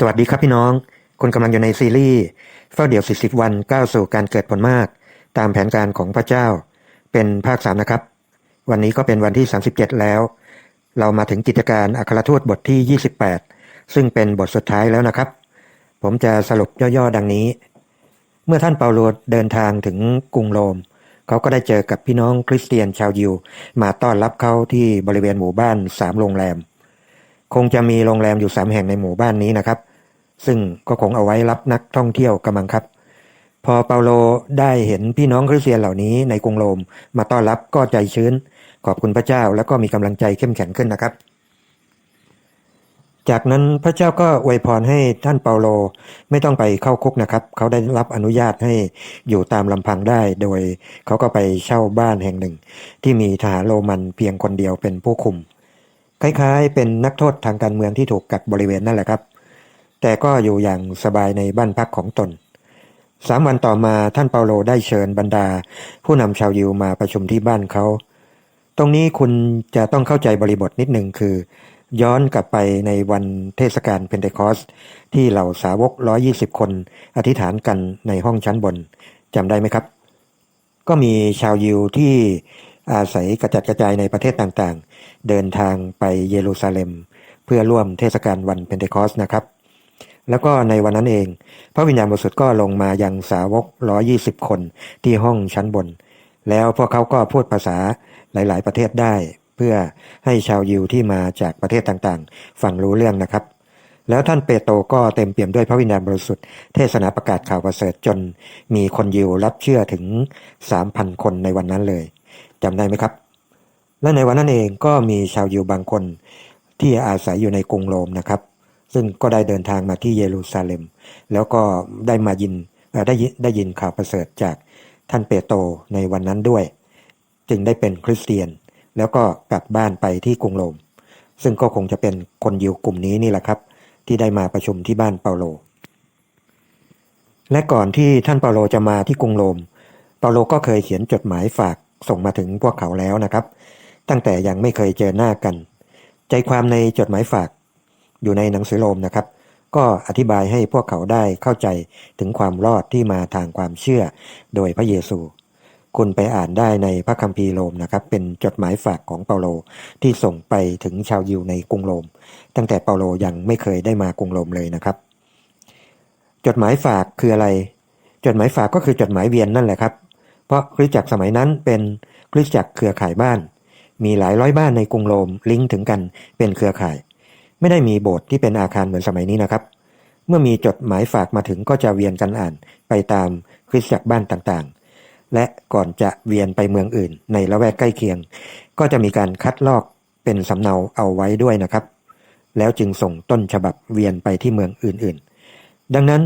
สวัสดีครับพี่น้อง คุณกำลังอยู่ในซีรีส์เฝ้าเดี่ยว 40 วันก้าวสู่การเกิดผลมาก ตามแผนการของพระเจ้า เป็นภาค 3 นะครับ วันนี้ก็เป็นวันที่ 37 แล้ว เรามาถึงกิจการอัครทูตบทที่ 28 ซึ่งเป็นบทสุดท้ายแล้วนะครับ ผมจะสรุปย่อๆ ดังนี้ เมื่อท่านเปาโลเดินทางถึงกรุงโรม เขาก็ได้เจอกับพี่น้องคริสเตียนชาวยิว มาต้อนรับเขาที่บริเวณหมู่บ้านสามโรงแรม คงจะมีโรงแรมอยู่สามแห่งในหมู่บ้านนี้นะครับ ซึ่งก็คงเอาไว้รับนักท่องเที่ยวกำลังครับ พอเปาโลได้เห็นพี่น้องคริสเตียนเหล่านี้ในกรุงโรมมาต้อนรับก็ใจชื้น ขอบคุณพระเจ้าแล้วก็มีกำลังใจเข้มแข็งขึ้นนะครับ จากนั้นพระเจ้าก็อวยพรให้ท่านเปาโลไม่ต้องไปเข้าคุกนะครับ เขาได้รับอนุญาตให้อยู่ตามลำพังได้ โดยเขาก็ไปเช่าบ้านแห่งหนึ่ง ที่มีทหารโรมันเพียงคนเดียวเป็นผู้คุม คล้ายๆ เป็นนักโทษทางการเมืองที่ถูกกักบริเวณนั่นแหละครับ แต่ก็อยู่อย่างสบายในบ้านพักของตนสามวันต่อมาท่านเปาโลได้เชิญบรรดา ผู้นำชาวยิวมาประชุมที่บ้านเขา ตรงนี้คุณจะต้องเข้าใจบริบทนิดหนึ่งคือ ย้อนกลับไปในวันเทศกาลเพนเทคอสที่เหล่าสาวก 120 คน อธิษฐานกันในห้องชั้นบนจำได้ไหมครับ ก็มีชาวยิวที่ อาศัยกระจัดกระจายในประเทศต่างๆ เดินทางไปเยรูซาเล็ม เพื่อร่วมเทศกาลวันเพนเทคอสนะครับ แล้วก็ในวันนั้นเอง พระวิญญาณบริสุทธิ์ก็ลงมายังสาวก 120 คนที่ห้องชั้นบน แล้วพวกเขาก็พูดภาษาหลาย ๆ ประเทศได้ เพื่อให้ชาวยิวที่มาจากประเทศต่างๆ ฟังรู้เรื่องนะครับแล้วท่านเปโตรก็เต็มเปี่ยมด้วยพระวิญญาณบริสุทธิ์เทศนาประกาศข่าวประเสริฐจนมีคนยิวรับเชื่อถึง 3,000 คนในวันนั้นเลย จำได้ไหมครับ และในวันนั้นเองก็มีชาวยิวบางคนที่อาศัยอยู่ในกรุงโรมนะครับ ซึ่งก็ได้เดินทางมาที่เยรูซาเล็ม แล้วก็ได้มายินได้ได้ยินข่าวประเสริฐจากท่านเปโตรในวันนั้นด้วย จึงได้เป็นคริสเตียน แล้วก็กลับบ้านไปที่กรุงโรม ซึ่งก็คงจะเป็นคนยิวกลุ่มนี้นี่แหละครับ ที่ได้มาประชุมที่บ้านเปาโล และก่อนที่ท่านเปาโลจะมาที่กรุงโรม เปาโลก็เคยเขียนจดหมายฝาก ส่งมาถึงพวกเขาแล้วนะครับ ตั้งแต่ยังไม่เคยเจอหน้ากัน ใจความในจดหมายฝากอยู่ในหนังสือโรมนะครับ ก็อธิบายให้พวกเขาได้เข้าใจถึงความรอดที่มาทางความเชื่อโดยพระเยซู คุณไปอ่านได้ในพระคัมภีร์โรมนะครับ เป็นจดหมายฝากของเปาโลที่ส่งไปถึงชาวยิวในกรุงโรม ตั้งแต่เปาโลยังไม่เคยได้มากรุงโรมเลยนะครับ จดหมายฝากคืออะไร จดหมายฝากก็คือจดหมายเวียนนั่นแหละครับ เพราะคริสตจักรสมัยนั้นเป็นคริสตจักรเครือข่ายบ้าน มีหลายร้อยบ้านในกรุงโรมลิงก์ถึงกันเป็นเครือข่าย ไม่ได้มีโบสถ์ที่เป็นอาคารเหมือนสมัยนี้นะครับ เมื่อมีจดหมายฝากมาถึงก็จะเวียนกันอ่านไปตามคริสตจักรบ้านต่างๆ และก่อนจะเวียนไปเมืองอื่น ในละแวกใกล้เคียง ก็จะมีการคัดลอกเป็นสำเนาเอาไว้ด้วยนะครับ แล้วจึงส่งต้นฉบับเวียนไปที่เมืองอื่นๆ ดังนั้น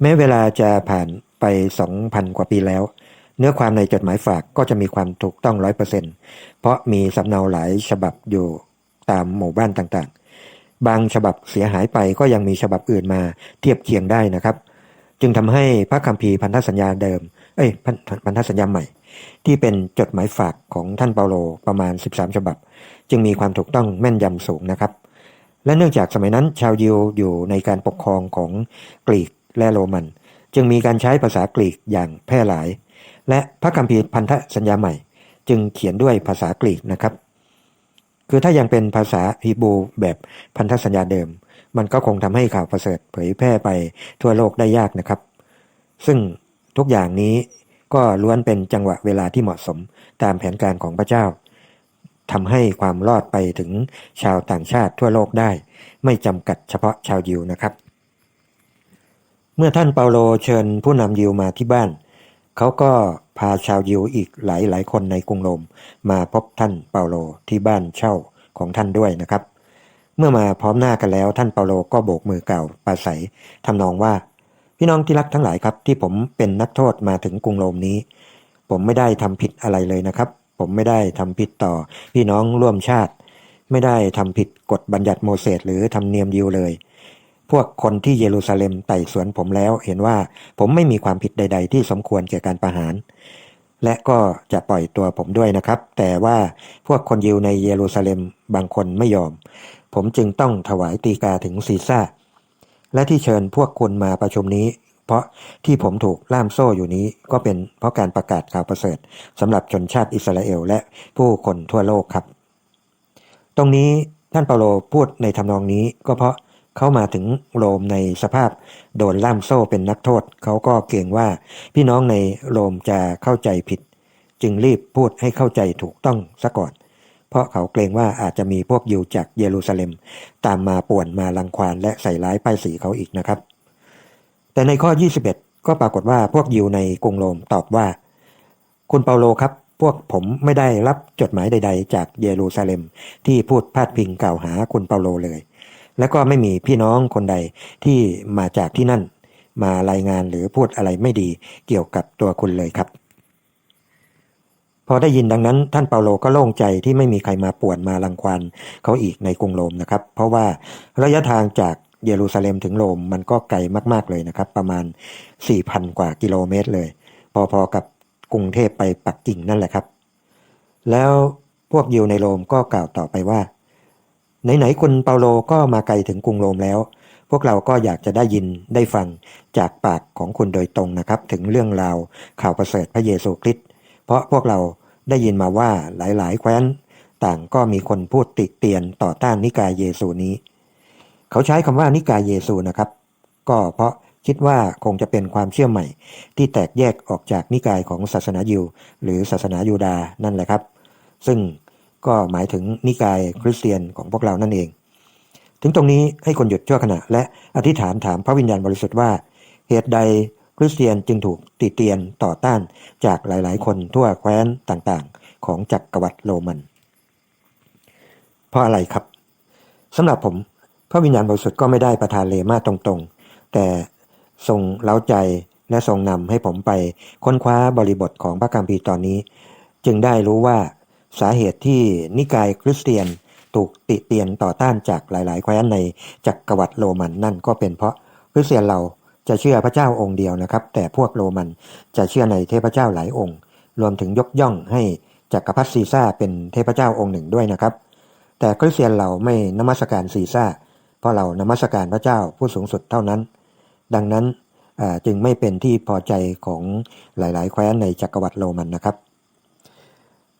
แม้เวลาจะผ่านไป 2,000 กว่าปีแล้ว เนื้อความในจดหมายฝากก็จะมีความถูกต้องร้อยเปอร์เซ็นเพราะมีสำเนาหลายฉบับอยู่ตามหมู่บ้านต่างๆ บางฉบับเสียหายไปก็ยังมีฉบับอื่นมาเทียบเคียงได้นะครับ จึงทำให้พระคัมภีร์พันธสัญญาเดิม เอ้ยพันพันธสัญญาใหม่ ที่เป็นจดหมายฝากของท่านเปาโลประมาณ 13 ฉบับ จึงมีความถูกต้องแม่นยำสูงนะครับ และเนื่องจากสมัยนั้นชาวยิวอยู่ในการปกครองของกรีกและโรมัน จึงมีการใช้ภาษากรีกอย่างแพร่หลาย และพระคัมภีร์พันธสัญญาใหม่ จึงเขียนด้วยภาษากรีกนะครับ คือถ้ายังเป็นภาษาฮีบรูแบบพันธสัญญาเดิม มันก็คงทำให้ข่าวประเสริฐเผยแพร่ไปทั่วโลกได้ยากนะครับ ซึ่งทุกอย่างนี้ก็ล้วนเป็นจังหวะเวลาที่เหมาะสมตามแผนการของพระเจ้าทำให้ความรอดไปถึงชาวต่างชาติทั่วโลกได้ ไม่จำกัดเฉพาะชาวยิวนะครับ เมื่อท่านเปาโลเชิญผู้นำยิวมาที่บ้าน เขาก็พาชาวยิวอีกหลายหลายคนในกรุงโรมมาพบท่านเปาโลที่บ้านเช่าของท่านด้วยนะครับ เมื่อมาพร้อมหน้ากันแล้วท่านเปาโลก็โบกมือกล่าวปราศัยทำนองว่า พี่น้องที่รักทั้งหลายครับ ที่ผมเป็นนักโทษมาถึงกรุงโรมนี้ ผมไม่ได้ทำผิดอะไรเลยนะครับ ผมไม่ได้ทำผิดต่อพี่น้องร่วมชาติ ไม่ได้ทำผิดกฎบัญญัติโมเสสหรือธรรมเนียมยิวเลย พวกคนที่เยรูซาเล็มไต่สวนผมแล้ว เห็นว่าผมไม่มีความผิดใด ๆ ที่สมควรแก่การประหาร และก็จะปล่อยตัวผมด้วยนะครับ แต่ว่าพวกคนยิวในเยรูซาเล็มบางคนไม่ยอม ผมจึงต้องถวายตีกาถึงซีซ่า และที่เชิญพวกคุณมาประชุมนี้ เพราะที่ผมถูกล่ามโซ่อยู่นี้ก็เป็นเพราะการประกาศข่าวประเสริฐสำหรับชนชาติอิสราเอลและผู้คนทั่วโลกครับ ตรงนี้ท่านเปาโลพูดในทำนองนี้ก็เพราะ เข้ามาถึงโรมในสภาพโดนล่ามโซ่เป็นนักโทษ เขาก็เกรงว่าพี่น้องในโรมจะเข้าใจผิด จึงรีบพูดให้เข้าใจถูกต้องซะก่อน เพราะเขาเกรงว่าอาจจะมีพวกยิวจากเยรูซาเล็ม ตามมาป่วนมาลังควานและใส่ร้ายป้ายสีเขาอีกนะครับ แต่ในข้อ 21 ก็ปรากฏว่าพวกยิวในกรุงโรมตอบว่า คุณเปาโลครับพวกผมไม่ได้รับจดหมายใด ๆ จากเยรูซาเล็มที่พูดพาดพิงกล่าวหาคุณเปาโลเลย และก็ไม่มีพี่น้องคนใดที่มาจากที่นั่น มารายงานหรือพูดอะไรไม่ดีเกี่ยวกับตัวคุณเลยครับ พอได้ยินดังนั้น ท่านเปาโลก็โล่งใจที่ไม่มีใครมาป่วนมารังควานเขาอีกในกรุงโรมนะครับ เพราะว่าระยะทางจากเยรูซาเล็มถึงโรมมันก็ไกลมากๆเลยนะครับ ประมาณ 4,000 กว่ากิโลเมตรเลย พอๆกับกรุงเทพไปปักกิ่งนั่นแหละครับ แล้วพวกยิวในโรมก็กล่าวต่อไปว่า ไหนๆคุณเปาโลก็มาไกลถึงกรุงโรมแล้ว พวกเราก็อยากจะได้ยินได้ฟังจากปากของคุณโดยตรงนะครับ ถึงเรื่องราวข่าวประเสริฐพระเยซูคริสต์เพราะพวกเราได้ยินมาว่าหลายๆ แคว้น ต่างก็มีคนพูดติเตียนต่อต้านนิกายเยซูนี้ เขาใช้คำว่านิกายเยซูนะครับ ก็เพราะคิดว่าคงจะเป็นความเชื่อใหม่ ที่แตกแยกออกจากนิกายของศาสนายิวหรือศาสนายูดาห์นั่นแหละครับ ซึ่ง ก็หมายถึงนิกายคริสเตียนของพวกเรานั่นเอง ถึงตรงนี้ให้คนหยุดชั่วขณะ และอธิษฐานถามพระวิญญาณบริสุทธิ์ว่า เหตุใดคริสเตียนจึงถูกติเตียนต่อต้านจากหลาย ๆ คนทั่วแคว้นต่างๆ ของจักรวรรดิโรมัน เพราะอะไรครับสำหรับผมพระวิญญาณบริสุทธิ์ก็ไม่ได้ประทานเลมาตรงๆ แต่ทรงเล้าใจและทรงนำให้ผมไปค้นคว้าบริบทของพระคัมภีร์ตอนนี้ จึงได้รู้ว่า สาเหตุที่นิกายคริสเตียนถูกติเตียนต่อต้านจากหลาย ๆ แคว้นในจักรวรรดิโรมันนั่นก็เป็นเพราะคริสเตียนเราจะเชื่อพระเจ้าองค์เดียวนะครับ แต่พวกโรมันจะเชื่อในเทพเจ้าหลายองค์ รวมถึงยกย่องให้จักรพรรดิซีซ่าเป็นเทพเจ้าองค์หนึ่งด้วยนะครับ แต่คริสเตียนเราไม่นมัสการซีซ่าเพราะเรานมัสการพระเจ้าผู้สูงสุดเท่านั้น ดังนั้นจึงไม่เป็นที่พอใจของหลาย ๆ แคว้นในจักรวรรดิโรมันนะครับ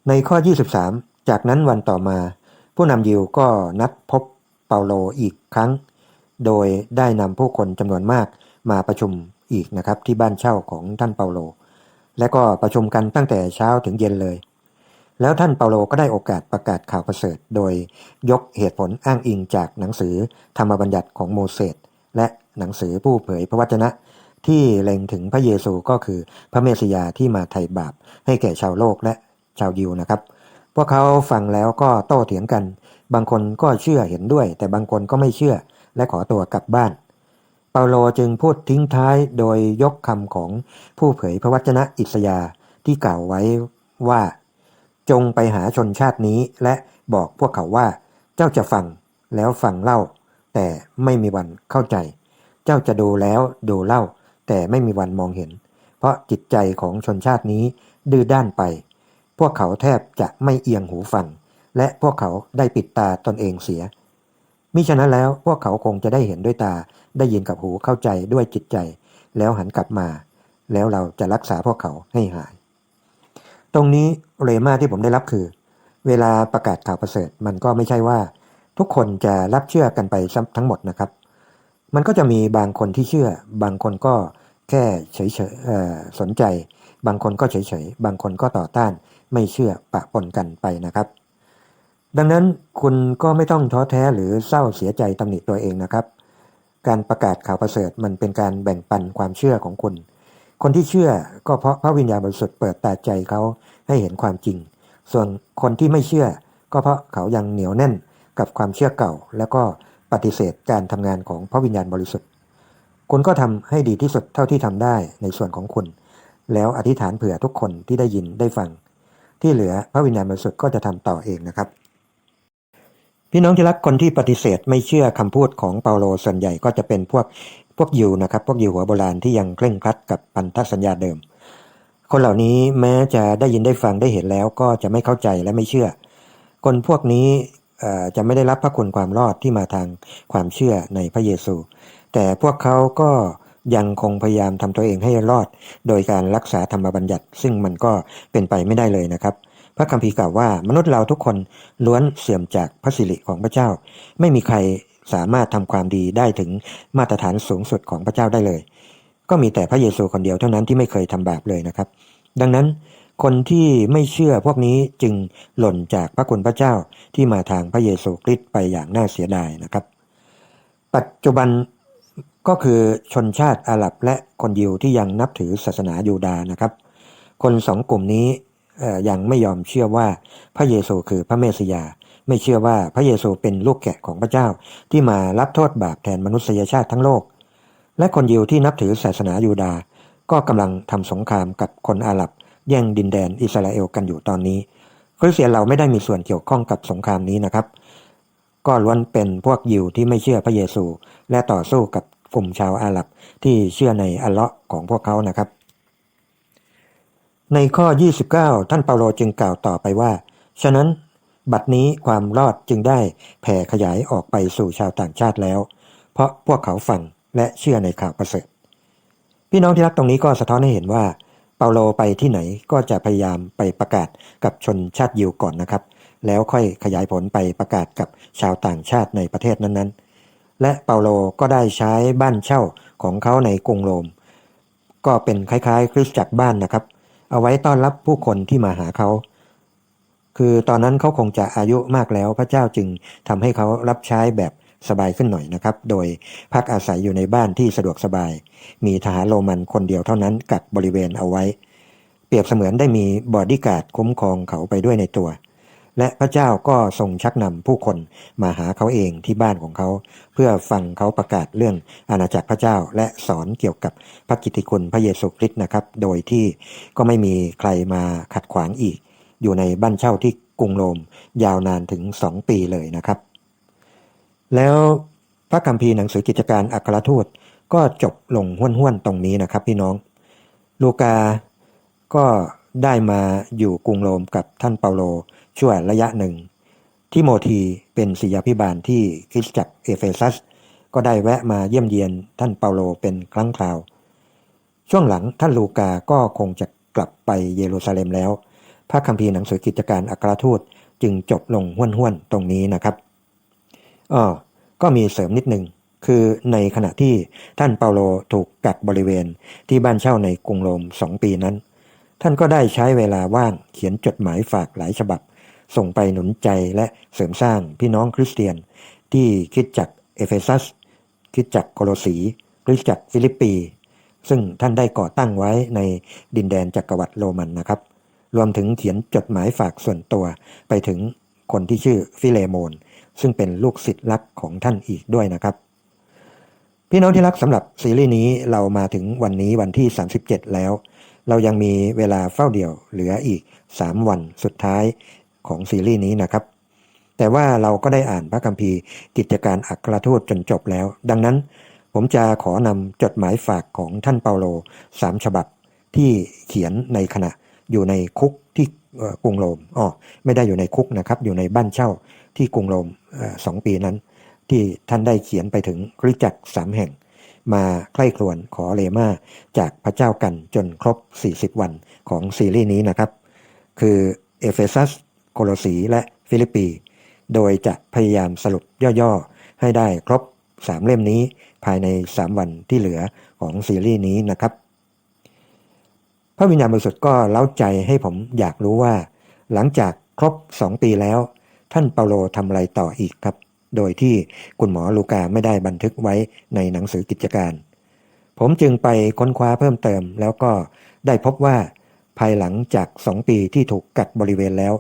ในข้อ 23 จากนั้นวันต่อมา ผู้นำยิวก็นัดพบเปาโลอีกครั้ง โดยได้นำผู้คนจำนวนมากมาประชุมอีกนะครับที่บ้านเช่าของท่านเปาโล และก็ประชุมกันตั้งแต่เช้าถึงเย็นเลย แล้วท่านเปาโลก็ได้โอกาสประกาศข่าวประเสริฐ โดยยกเหตุผลอ้างอิงจากหนังสือธรรมบัญญัติของโมเสสและหนังสือผู้เผยพระวจนะ ที่เล็งถึงพระเยซูก็คือพระเมสสิยาที่มาไถ่บาปให้แก่ชาวโลกและ ชาวยิวนะครับ พวกเขาฟังแล้วก็โต้เถียงกัน บางคนก็เชื่อเห็นด้วย แต่บางคนก็ไม่เชื่อและขอตัวกลับบ้าน เปาโลจึงพูดทิ้งท้ายโดยยกคำของผู้เผยพระวจนะอิสยาที่กล่าวไว้ว่า จงไปหาชนชาตินี้และบอกพวกเขาว่า เจ้าจะฟังแล้วฟังเล่า แต่ไม่มีวันเข้าใจ เจ้าจะดูแล้วดูเล่า แต่ไม่มีวันมองเห็น เพราะจิตใจของชนชาตินี้ดื้อด้านไป พวกเขาแทบจะไม่เอียงหูฟัง และพวกเขาได้ปิดตาตนเองเสีย มิฉะนั้นแล้วพวกเขาคงจะได้เห็นด้วยตา ได้ยินกับหูเข้าใจด้วยจิตใจ แล้วหันกลับมา แล้วเราจะรักษาพวกเขาให้หาย ตรงนี้เรมาที่ผมได้รับคือ เวลาประกาศข่าวประเสริฐมันก็ไม่ใช่ว่า ทุกคนจะรับเชื่อกันไปทั้งหมดนะครับ มันก็จะมีบางคนที่เชื่อ บางคนก็แค่เฉยๆสนใจ บางคนก็เฉยๆบางคนก็ต่อต้าน ไม่เชื่อปะปนกันไปนะครับ ดังนั้นคุณก็ไม่ต้องท้อแท้หรือเศร้าเสียใจตำหนิตัวเองนะครับ การประกาศข่าวประเสริฐมันเป็นการแบ่งปันความเชื่อของคุณ คนที่เชื่อก็เพราะพระวิญญาณบริสุทธิ์เปิดตาใจเขาให้เห็นความจริง ส่วนคนที่ไม่เชื่อ ก็เพราะเขายังเหนียวแน่นกับความเชื่อเก่า แล้วก็ปฏิเสธการทำงานของพระวิญญาณบริสุทธิ์คุณก็ทำให้ดีที่สุดเท่าที่ทำได้ในส่วนของคุณ แล้วอธิษฐานเผื่อทุกคนที่ได้ยินได้ฟัง ที่เหลือพระวิญญาณบริสุทธิ์ก็จะทำต่อเองนะครับ พี่น้องที่รักคนที่ปฏิเสธไม่เชื่อคำพูดของเปาโลส่วนใหญ่ก็จะเป็นพวกพวกยิวนะครับ พวกยิวหัวโบราณที่ยังเคร่งครัดกับพันธสัญญาเดิม คนเหล่านี้แม้จะได้ยินได้ฟังได้เห็นแล้วก็จะไม่เข้าใจและไม่เชื่อ คนพวกนี้จะไม่ได้รับพระคุณความรอดที่มาทางความเชื่อในพระเยซู แต่พวกเขาก็ ยังคงพยายามทำตัวเองให้รอด โดยการรักษาธรรมบัญญัติ ซึ่งมันก็เป็นไปไม่ได้เลยนะครับ พระคัมภีร์กล่าวว่ามนุษย์เราทุกคนล้วนเสื่อมจากพระสิริของพระเจ้า ไม่มีใครสามารถทำความดีได้ถึงมาตรฐานสูงสุดของพระเจ้าได้เลย ก็มีแต่พระเยซูคนเดียวเท่านั้นที่ไม่เคยทำบาปเลยนะครับ ดังนั้นคนที่ไม่เชื่อพวกนี้จึงหล่นจากพระคุณพระเจ้าที่มาทางพระเยซูคริสต์ไปอย่างน่าเสียดายนะครับ ปัจจุบัน ก็คือชนชาติอาหรับและคนยิวที่ยังนับถือศาสนายูดานะครับ คนสองกลุ่มนี้ยังไม่ยอมเชื่อว่าพระเยซูคือพระเมสสิยา ไม่เชื่อว่าพระเยซูเป็นลูกแกะของพระเจ้า ที่มารับโทษบาปแทนมนุษยชาติทั้งโลก และคนยิวที่นับถือศาสนายูดา ก็กำลังทำสงครามกับคนอาหรับ แย่งดินแดนอิสราเอลกันอยู่ตอนนี้คริสเตียนเราไม่ได้มีส่วนเกี่ยวข้องกับสงครามนี้นะครับ ก็ล้วนเป็นพวกยิวที่ไม่เชื่อพระเยซู และต่อสู้กับ กลุ่มชาวอาหรับที่เชื่อในอัลเลาะห์ของพวกเขานะครับ ในข้อ 29 ท่านเปาโลจึงกล่าวต่อไปว่า ฉะนั้นบัดนี้ความรอดจึงได้แผ่ขยายออกไปสู่ชาวต่างชาติแล้ว เพราะพวกเขาฟังและเชื่อในข่าวประเสริฐ พี่น้องที่รักตรงนี้ก็สะท้อนให้เห็นว่า เปาโลไปที่ไหนก็จะพยายามไปประกาศกับชนชาติยิวก่อนนะครับ แล้วค่อยขยายผลไปประกาศกับชาวต่างชาติในประเทศนั้นๆ และเปาโลก็ได้ใช้บ้านเช่าของเขาในกรุงโรม ก็เป็นคล้ายๆ คริสตจักรบ้านนะครับ เอาไว้ต้อนรับผู้คนที่มาหาเขา คือตอนนั้นเขาคงจะอายุมากแล้วพระเจ้าจึงทำให้เขารับใช้แบบสบายขึ้นหน่อยนะครับ โดยพักอาศัยอยู่ในบ้านที่สะดวกสบาย มีทหารโรมันคนเดียวเท่านั้นกักบริเวณเอาไว้ เปรียบเสมือนได้มีบอดี้การ์ดคุ้มครองเขาไปด้วยในตัว และพระเจ้าก็ทรงชักนำผู้คนมาหาเขาเองที่บ้านของเขา เพื่อฟังเขาประกาศเรื่องอาณาจักรพระเจ้าและสอนเกี่ยวกับพระกิตติคุณพระเยซูคริสต์นะครับ โดยที่ก็ไม่มีใครมาขัดขวางอีก อยู่ในบ้านเช่าที่กรุงโรมยาวนานถึงสองปีเลยนะครับ แล้วพระคัมภีร์หนังสือกิจการอัครทูตก็จบลงห้วนๆตรงนี้นะครับพี่น้อง ลูกาก็ได้มาอยู่กรุงโรมกับท่านเปาโล ช่วระยะหนึ่งทิโมธีเป็นศิยาพิบาลที่คริสตจักรเอเฟซัส ก็ได้แวะมาเยี่ยมเยียนท่านเปาโลเป็นครั้งคราว ช่วงหลังท่านลูกาก็คงจะกลับไปเยรูซาเล็มแล้ว พระคัมภีร์หนังสือกิจการอัครทูตจึงจบลงห้วนๆตรงนี้นะครับอ๋อก็มีเสริมนิดหนึ่งคือในขณะที่ท่านเปาโลถูกกักบริเวณที่บ้านเช่าในกรุงโรมสองปีนั้น ท่านก็ได้ใช้เวลาว่างเขียนจดหมายฝากหลายฉบับ ส่งไปหนุนใจและเสริมสร้างพี่น้องคริสเตียน ที่คิดจักเอเฟซัส คิดจักโคโลสีคริสจักฟิลิปปี ซึ่งท่านได้ก่อตั้งไว้ในดินแดนจักรวรรดิโรมันนะครับ รวมถึงเขียนจดหมายฝากส่วนตัวไปถึงคนที่ชื่อฟิเลโมน ซึ่งเป็นลูกศิษย์รักของท่านอีกด้วยนะครับพี่น้องที่รักสำหรับซีรีส์นี้เรามาถึงวันนี้วันที่ 37 แล้ว เรายังมีเวลาเฝ้าเดี่ยวเหลืออีก 3 วันสุดท้าย ของซีรีส์นี้นะครับ แต่ว่าเราก็ได้อ่านพระคัมภีร์กิจการอัครทูตจนจบแล้ว ดังนั้นผมจะขอนำจดหมายฝากของท่านเปาโลสามฉบับที่เขียนในขณะอยู่ในคุกที่กรุงโรมอ๋อไม่ได้อยู่ในคุกนะครับ อยู่ในบ้านเช่าที่กรุงโรมสองปีนั้น ที่ท่านได้เขียนไปถึงคริจักสามแห่ง มาใกล้ครวนขอเลมาจากพระเจ้ากันจนครบ 40 วันของซีรีส์นี้นะครับ คือเอเฟซัส โคลสีและฟิลิปปีโดยจะพยายามสรุปย่อๆ ให้ได้ครบ 3 เล่มนี้ภายใน 3 วันที่เหลือของซีรีส์นี้นะครับ พระวิญญาณบริสุทธิ์ก็เล้าใจให้ผมอยากรู้ว่า หลังจากครบ 2 ปีแล้ว ท่านเปาโลทำอะไรต่ออีกครับ โดยที่คุณหมอลูกาไม่ได้บันทึกไว้ในหนังสือกิจการ ผมจึงไปค้นคว้าเพิ่มเติม แล้วก็ได้พบว่าภายหลังจากสองปีที่ถูกกักบริเวณแล้ว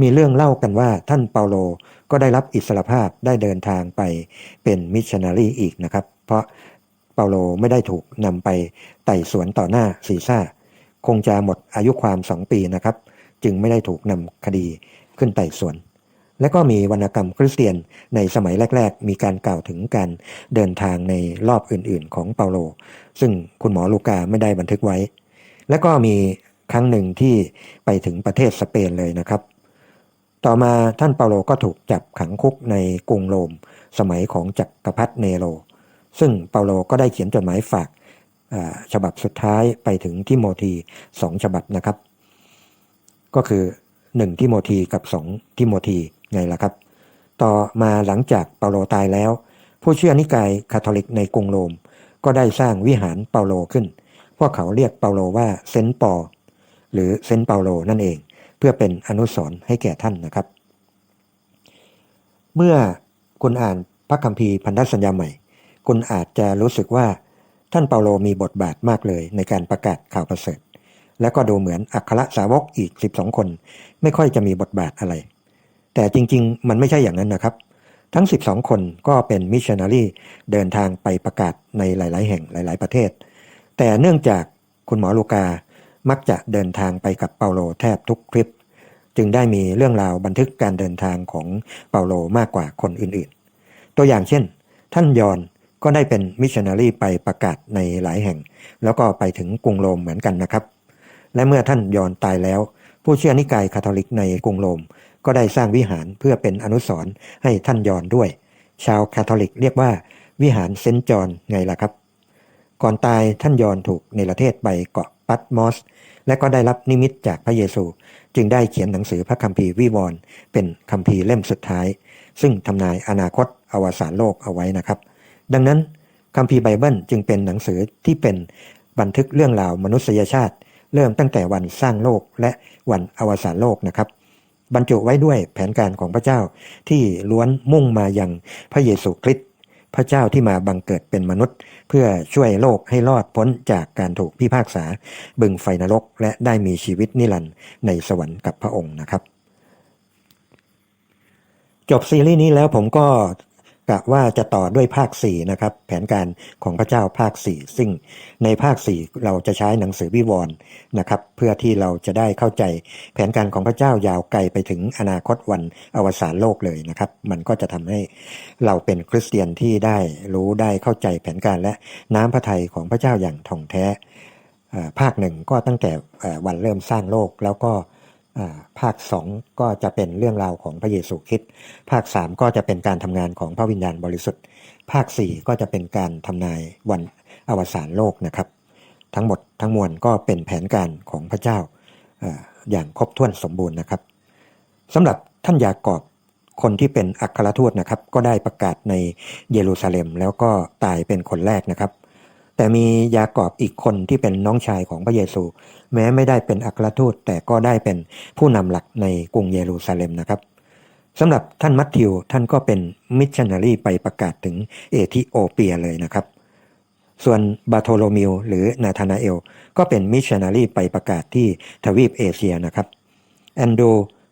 มีเรื่องเล่ากันว่าท่านเปาโลก็ได้รับอิสรภาพได้เดินทางไปเป็นมิชชันนารีอีกนะครับ เพราะเปาโลไม่ได้ถูกนำไปไต่สวนต่อหน้าซีซ่า คงจะหมดอายุความสองปีนะครับ จึงไม่ได้ถูกนำคดีขึ้นไต่สวน และก็มีวรรณกรรมคริสเตียนในสมัยแรก ๆ มีการกล่าวถึงการเดินทางในรอบอื่นๆ ของเปาโล ซึ่งคุณหมอลูกาไม่ได้บันทึกไว้ และก็มีครั้งหนึ่งที่ไปถึงประเทศสเปนเลยนะครับ ต่อมาท่านเปาโลก็ถูกจับขังคุกในกรุงโรม สมัยของจักรพรรดิเนโร ซึ่งเปาโลก็ได้เขียนจดหมายฝากฉบับสุดท้ายไปถึงทิโมธีสองฉบับนะครับ ก็คือ 1ทิโมธีกับ 2ทิโมธีไงล่ะครับ ต่อมาหลังจากเปาโลตายแล้ว ผู้เชื่อนิกายคาทอลิกในกรุงโรม ก็ได้สร้างวิหารเปาโลขึ้น พวกเขาเรียกเปาโลว่าเซนต์ปอหรือเซนต์เปาโลนั่นเอง เพื่อเป็นอนุสรณ์ให้แก่ท่านนะครับ เมื่อคุณอ่านพระคัมภีร์พันธสัญญาใหม่ คุณอาจจะรู้สึกว่าท่านเปาโลมีบทบาทมากเลยในการประกาศข่าวประเสริฐ และก็ดูเหมือนอัครสาวกอีก 12 คน ไม่ค่อยจะมีบทบาทอะไร แต่จริงๆ มันไม่ใช่อย่างนั้นนะครับ ทั้ง 12 คนก็เป็นมิชชันนารีเดินทางไปประกาศในหลาย ๆ แห่งหลาย ๆ ประเทศ แต่เนื่องจากคุณหมอลูกา มักจะเดินทางไปกับเปาโลแทบทุกคลิป จึงได้มีเรื่องราวบันทึกการเดินทางของเปาโลมากกว่าคนอื่นๆ ตัวอย่างเช่น ท่านยอนก็ได้เป็นมิชชันนารีไปประกาศในหลายแห่ง แล้วก็ไปถึงกรุงโรมเหมือนกันนะครับ และเมื่อท่านยอนตายแล้ว ผู้เชื่อนิกายคาทอลิกในกรุงโรม ก็ได้สร้างวิหารเพื่อเป็นอนุสรณ์ให้ท่านยอนด้วย ชาวคาทอลิกเรียกว่าวิหารเซนจอนไงล่ะครับ ก่อนตายท่านยอนถูกในประเทศไปเกาะปัตมอส และก็ได้รับนิมิตจากพระเยซู จึงได้เขียนหนังสือพระคัมภีร์วิวรณ์เป็นคัมภีร์เล่มสุดท้าย ซึ่งทำนายอนาคตอวสานโลกเอาไว้นะครับ ดังนั้นคัมภีร์ไบเบิลจึงเป็นหนังสือที่เป็นบันทึกเรื่องราวมนุษยชาติ เริ่มตั้งแต่วันสร้างโลกและวันอวสานโลกนะครับ บรรจุไว้ด้วยแผนการของพระเจ้าที่ล้วนมุ่งมายังพระเยซูคริสต์ พระเจ้าที่มาบังเกิดเป็นมนุษย์ เพื่อช่วยโลกให้รอดพ้นจากการถูกพิพากษา บึงไฟนรกและได้มีชีวิตนิรันดร์ในสวรรค์กับพระองค์นะครับ จบซีรีส์นี้แล้วผมก็ กะว่าจะต่อด้วยภาค4นะครับแผนการของพระเจ้าภาค 4 ซึ่งในภาค 4 เราจะใช้หนังสือวิวรณ์นะครับเพื่อที่เราจะได้เข้าใจแผนการของพระเจ้ายาวไกลไปถึงอนาคตวันอวสานโลกเลยนะครับมันก็จะทำให้เราเป็นคริสเตียนที่ได้รู้ได้เข้าใจแผนการและน้ำพระทัยของพระเจ้าอย่างท่องแท้ภาคหนึ่งก็ตั้งแต่วันเริ่มสร้างโลกแล้วก็ ภาค 2 ก็จะเป็นเรื่องราวของพระเยซูคริสต์ภาค 3 ก็จะเป็นการทำงานของพระวิญญาณบริสุทธิ์ ภาค 4 ก็จะเป็นการทำนายวันอวสานโลกนะครับ ทั้งหมดทั้งมวลก็เป็นแผนการของพระเจ้าอย่างครบถ้วนสมบูรณ์นะครับสำหรับท่านยากอบคนที่เป็นอัครทูตนะครับ ก็ได้ประกาศในเยรูซาเล็มแล้วก็ตายเป็นคนแรกนะครับ แต่มียากอบอีกคนที่เป็นน้องชายของพระเยซู แม้ไม่ได้เป็นอัครทูต แต่ก็ได้เป็นผู้นำหลักในกรุงเยรูซาเล็มนะครับสำหรับท่านมัทธิวท่านก็เป็นมิชชันนารีไปประกาศถึงเอธิโอเปียเลยนะครับ ส่วนบาโทโลมิวหรือนาธานาเอล ก็เป็นมิชชันนารีไปประกาศที่ทวีปเอเชียนะครับแอนโด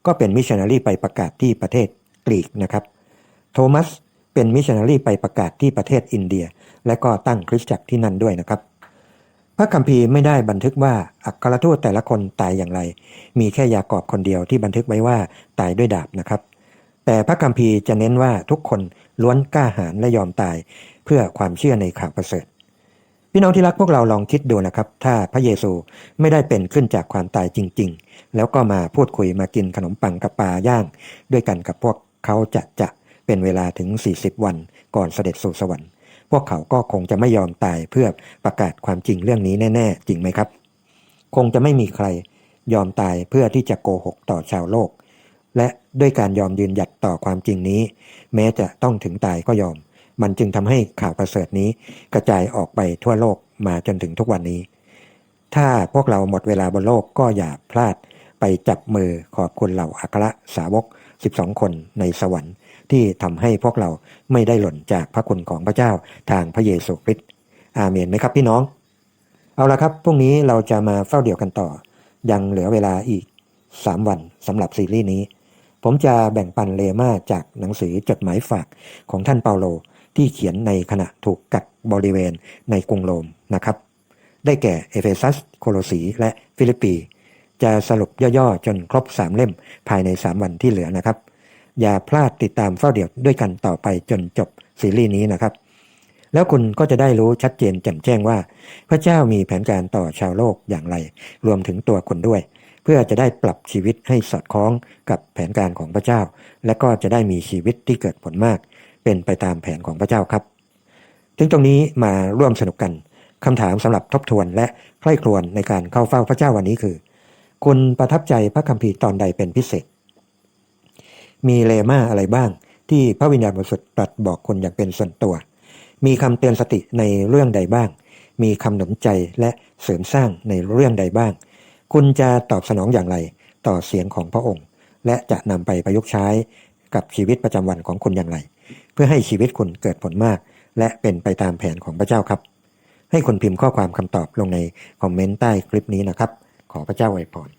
ก็เป็นมิชชันนารีไปประกาศที่ประเทศกรีกนะครับ โทมัส เป็นมิชชันนารีไปประกาศที่ประเทศอินเดีย และก็ตั้งคริสตจักรที่นั่นด้วยนะครับ พระคัมภีร์ไม่ได้บันทึกว่าอัครทูตแต่ละคนตายอย่างไร มีแค่ยากอบคนเดียวที่บันทึกไว้ว่าตายด้วยดาบนะครับ แต่พระคัมภีร์จะเน้นว่าทุกคนล้วนกล้าหาญและยอมตายเพื่อความเชื่อในข่าวประเสริฐพี่น้องที่รักพวกเราลองคิดดูนะครับ ถ้าพระเยซูไม่ได้เป็นขึ้นจากความตายจริง ๆ แล้วก็มาพูดคุยมากินขนมปังกับปลาย่าง ด้วยกันกับพวกเขาจะจะ เป็นเวลาถึง 40 วันก่อนเสด็จสู่สวรรค์ พวกเขาก็คงจะไม่ยอมตายเพื่อประกาศความจริงเรื่องนี้แน่ ๆ จริงไหมครับ คงจะไม่มีใครยอมตายเพื่อที่จะโกหกต่อชาวโลก และด้วยการยอมยืนหยัดต่อความจริงนี้ แม้จะต้องถึงตายก็ยอม มันจึงทำให้ข่าวประเสริฐนี้กระจายออกไปทั่วโลกมาจนถึงทุกวันนี้ ถ้าพวกเราหมดเวลาบนโลกก็อย่าพลาดไปจับมือขอบคุณเหล่าอัครสาวก 12 คนในสวรรค์ ที่ทำให้พวกเราไม่ได้หล่นจากพระคุณของพระเจ้าทางพระเยซูคริสต์อาเมนไหมครับพี่น้อง เอาละครับพรุ่งนี้เราจะมาเฝ้าเดี่ยวกันต่อ ยังเหลือเวลาอีก 3 วันสำหรับซีรีส์นี้ ผมจะแบ่งปันเลมาจากหนังสือจดหมายฝากของท่านเปาโลที่เขียนในขณะถูกกักบริเวณในกรุงโรมนะครับ ได้แก่เอเฟซัส โคโลสีและฟิลิปปี จะสรุปย่อๆ จนครบ 3 เล่มภายใน 3 วันที่เหลือนะครับ อย่าพลาดติดตามเฝ้าเดี่ยวด้วยกันต่อไปจนจบซีรีส์นี้นะครับ แล้วคุณก็จะได้รู้ชัดเจนแจ่มแจ้งว่า พระเจ้ามีแผนการต่อชาวโลกอย่างไร รวมถึงตัวคุณด้วย เพื่อจะได้ปรับชีวิตให้สอดคล้องกับแผนการของพระเจ้า และก็จะได้มีชีวิตที่เกิดผลมาก เป็นไปตามแผนของพระเจ้าครับ ถึงตรงนี้มาร่วมสนุกกันคำถามสำหรับทบทวนและใคร่ครวญในการเข้าเฝ้าพระเจ้าวันนี้คือ คุณประทับใจพระคัมภีร์ตอนใดเป็นพิเศษ มีเลม่าอะไรบ้าง ที่พระวิญญาณบริสุทธิ์ตรัสบอกคุณอย่างเป็นส่วนตัว มีคำเตือนสติในเรื่องใดบ้าง มีคำหนุนใจและเสริมสร้างในเรื่องใดบ้าง คุณจะตอบสนองอย่างไรต่อเสียงของพระองค์ และจะนำไปประยุกต์ใช้กับชีวิตประจำวันของคุณอย่างไร เพื่อให้ชีวิตคุณเกิดผลมาก และเป็นไปตามแผนของพระเจ้าครับ ให้คุณพิมพ์ข้อความคำตอบลงในคอมเมนต์ใต้คลิปนี้นะครับ ขอพระเจ้าอวยพร